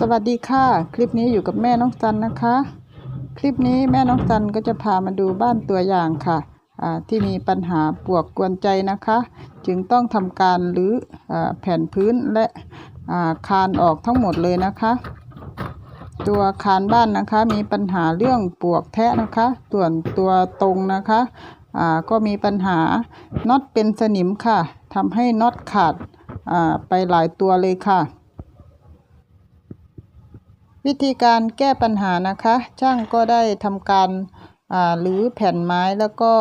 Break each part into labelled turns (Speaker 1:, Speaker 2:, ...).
Speaker 1: สวัสดีค่ะ คลิปนี้อยู่กับแม่น้องซันนะคะ คลิปนี้แม่น้องซันก็จะพามาดูบ้านตัวอย่างค่ะที่มีปัญหาปวกกวนใจนะคะ จึงต้องทำการรื้ออแผ่นพื้นและคานออกทั้งหมดเลยนะคะ ตัวคานบ้านนะคะมีปัญหาเรื่องปวกแทะนะคะ ส่วนตัวตรงนะคะก็มีปัญหาน็อตเป็นสนิมค่ะทำให้น็อตขาดไปหลายตัวเลยค่ะ วิธีการแก้ปัญหานะคะ ช่างก็ได้ทำการอ่ารื้อแผ่นไม้แล้วก็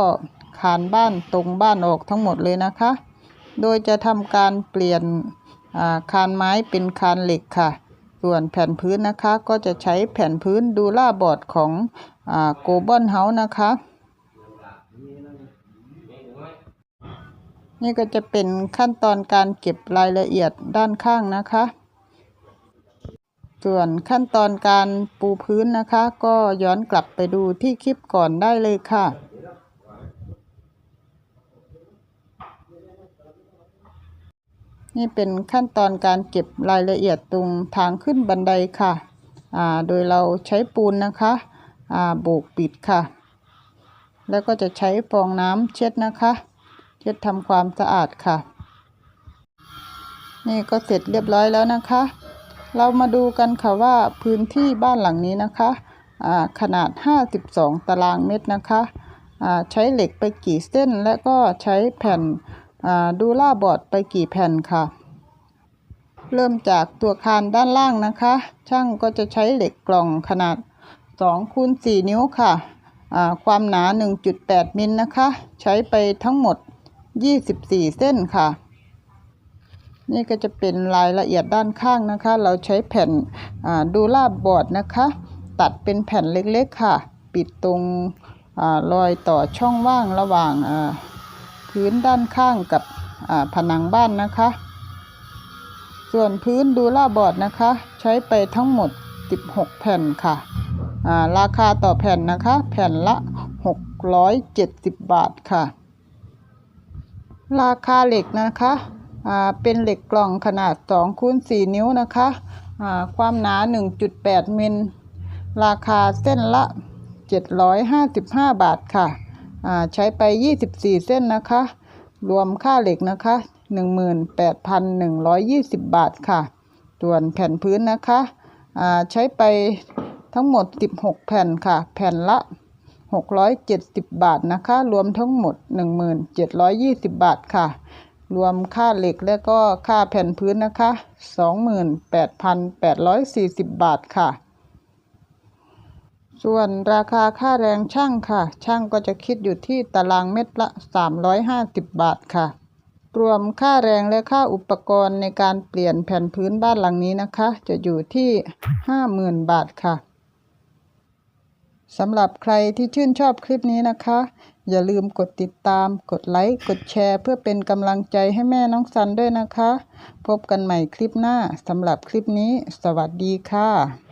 Speaker 1: คานบ้านตรงบ้านออกทั้งหมดเลยนะคะ โดยจะทำการเปลี่ยนคานไม้เป็นคานเหล็กค่ะ ส่วนแผ่นพื้นนะคะก็จะใช้แผ่นพื้นดูล่าบอร์ดของโกลบอลเฮาส์นะคะ นี่ก็จะเป็นขั้นตอนการเก็บรายละเอียดด้านข้างนะคะ ส่วนขั้นตอนการปูพื้นนะคะ ก็ย้อนกลับไปดูที่คลิปก่อนได้เลยค่ะนี่เป็นขั้นตอนการเก็บรายละเอียดตรงทางขึ้นบันไดค่ะ โดยเราใช้ปูนนะคะโบกปิดค่ะ แล้วก็จะใช้ฟองน้ำเช็ดนะคะ เช็ดทำความสะอาดค่ะ นี่ก็เสร็จเรียบร้อยแล้วนะคะ เรามาดูกันค่ะว่าพื้นที่บ้านหลังนี้นะคะอ่าขนาด 52 ตารางเมตรนะคะใช้เหล็กไปกี่เส้น และก็ใช้แผ่นดูล่าบอร์ดไปกี่แผ่นค่ะ เริ่มจากตัวคานด้านล่างนะคะ ช่างก็จะใช้เหล็กกล่องขนาด2คูณ4นิ้วค่ะความหนา 1.8 มิลนะคะ ใช้ไปทั้งหมด 24 เส้นค่ะ นี่ก็จะเป็นรายละเอียดด้านข้างนะคะ เราใช้แผ่นดูลาบบอร์ดนะคะ ตัดเป็นแผ่นเล็กๆค่ะ ปิดตรงอรอยต่อช่องว่างระหว่างพื้นด้านข้างกับผนังบ้านนะคะ ส่วนพื้นดูลาบอร์ดนะคะ ใช้ไปทั้งหมด 16 แผ่นค่ะราคาต่อแผ่นนะคะ แผ่นละ 670 บาทค่ะ ราคาเหล็กนะคะ เป็นเหล็กกล่องขนาด2คูณ4นิ้วนะคะความหนา 1.8 มิล ราคาเส้นละ 755 บาทค่ะ ใช้ไป 24 เส้นนะคะ รวมค่าเหล็กนะคะ 18,120 บาทค่ะ ส่วนแผ่นพื้นนะคะใช้ไปทั้งหมด 16 แผ่นค่ะ แผ่นละ 670 บาทนะคะ รวมทั้งหมด 1720 บาทค่ะ รวมค่าเหล็กและก็ค่าแผ่นพื้นนะคะ 28,840 บาทค่ะ ส่วนราคาค่าแรงช่างค่ะ ช่างก็จะคิดอยู่ที่ตารางเม็ดละ 350 บาทค่ะ รวมค่าแรงและค่าอุปกรณ์ในการเปลี่ยนแผ่นพื้นบ้านหลังนี้นะคะ จะอยู่ที่ 50,000 บาทค่ะสำหรับใครที่ชื่นชอบคลิปนี้นะคะ อย่าลืมกดติดตาม กดไลค์ กดแชร์ เพื่อเป็นกำลังใจให้แม่น้องซันด้วยนะคะ พบกันใหม่คลิปหน้าสำหรับคลิปนี้ สวัสดีค่ะ